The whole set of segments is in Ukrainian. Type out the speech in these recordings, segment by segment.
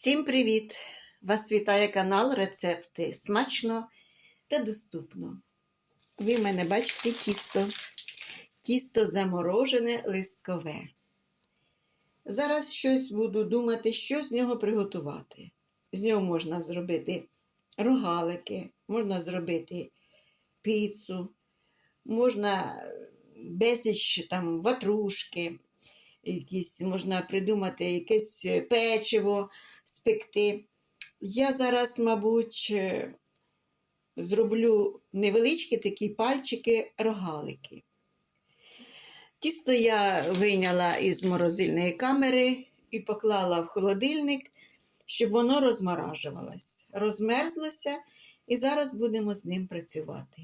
Всім привіт! Вас вітає канал Рецепти. Смачно та доступно. Ви в мене бачите тісто. Тісто заморожене листкове. Зараз щось буду думати, що з нього приготувати. З нього можна зробити рогалики, можна зробити піцу, можна безліч там ватрушки, якісь, можна придумати якесь печиво спекти. Я зараз, мабуть, е, зроблю невеличкі такі пальчики рогалики. Тісто я вийняла із морозильної камери і поклала в холодильник, щоб воно розморажувалось. Розмерзлося, і зараз будемо з ним працювати.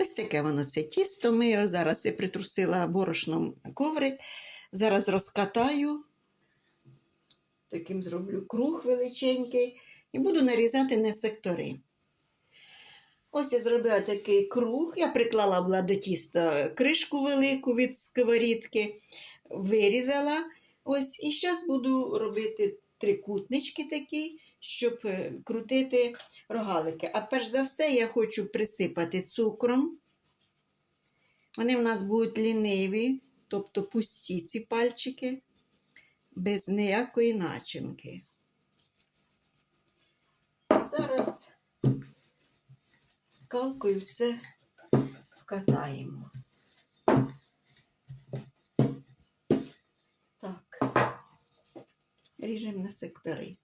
Ось таке воно це тісто. Ми його зараз я притрусила борошном коврик. Зараз розкатаю, таким зроблю круг величенький, і буду нарізати на сектори. Ось я зробила такий круг. Я приклала була до тіста кришку велику від сковорідки, вирізала. Ось, І зараз буду робити трикутнички такі, щоб е, крутити рогалики. А перш за все, я хочу присипати цукром. Вони в нас будуть ліниві, тобто пусті ці пальчики, без ніякої начинки. І зараз скалкою все вкатаємо. Так, ріжемо на сектори.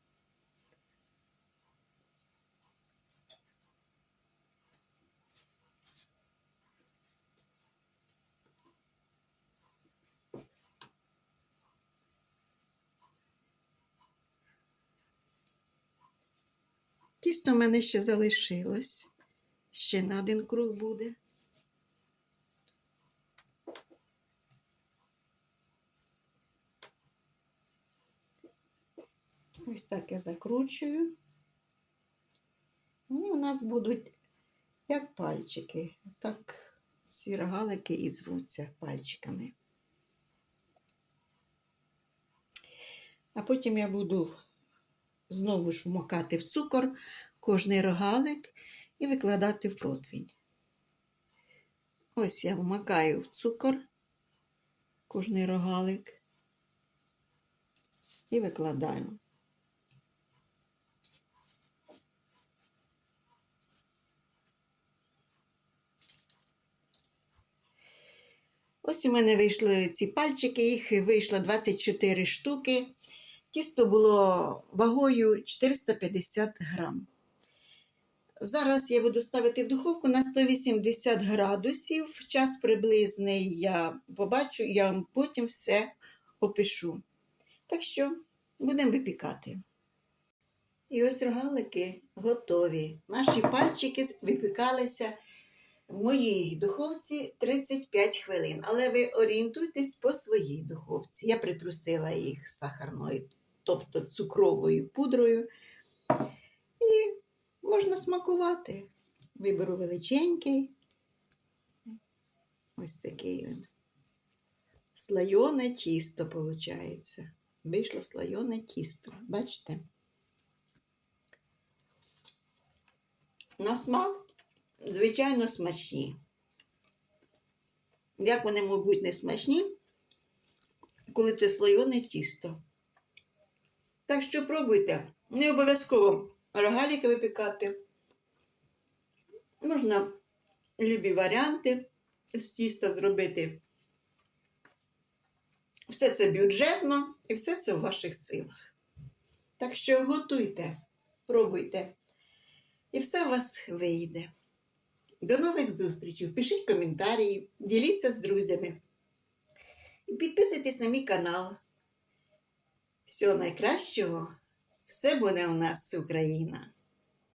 Тісто в мене ще залишилось. Ще на один круг буде. Ось так я закручую. І у нас будуть як пальчики. Так ці рогалики і звуться пальчиками. А потім я буду знову ж вмокати в цукор кожний рогалик і викладати в противень. Ось я вмикаю в цукор кожний рогалик і викладаю. Ось у мене вийшли ці пальчики, їх вийшло 24 штуки. Тісто було вагою 450 грам. Зараз я буду ставити в духовку на 180 градусів. Час приблизний я побачу, я вам потім все опишу. Так що будемо випікати. І ось рогалики готові. Наші пальчики випікалися в моїй духовці 35 хвилин. Але ви орієнтуйтесь по своїй духовці. Я притрусила їх сахарною, тобто цукровою пудрою. І можна смакувати. Виберу величенький. Ось такий він. Слайоне тісто, виходить. Вийшло слайоне тісто. Бачите? На смак, звичайно, смачні. Як вони, мабуть, не смачні, коли це слойоне тісто. Так що пробуйте. Не обов'язково рогаліки випікати. Можна любі варіанти з тіста зробити. Все це бюджетно і все це в ваших силах. Так що готуйте, пробуйте, і все у вас вийде. До нових зустрічей. Пишіть коментарі, діліться з друзями. І підписуйтесь на мій канал. Всього найкращого! Все буде у нас Україна!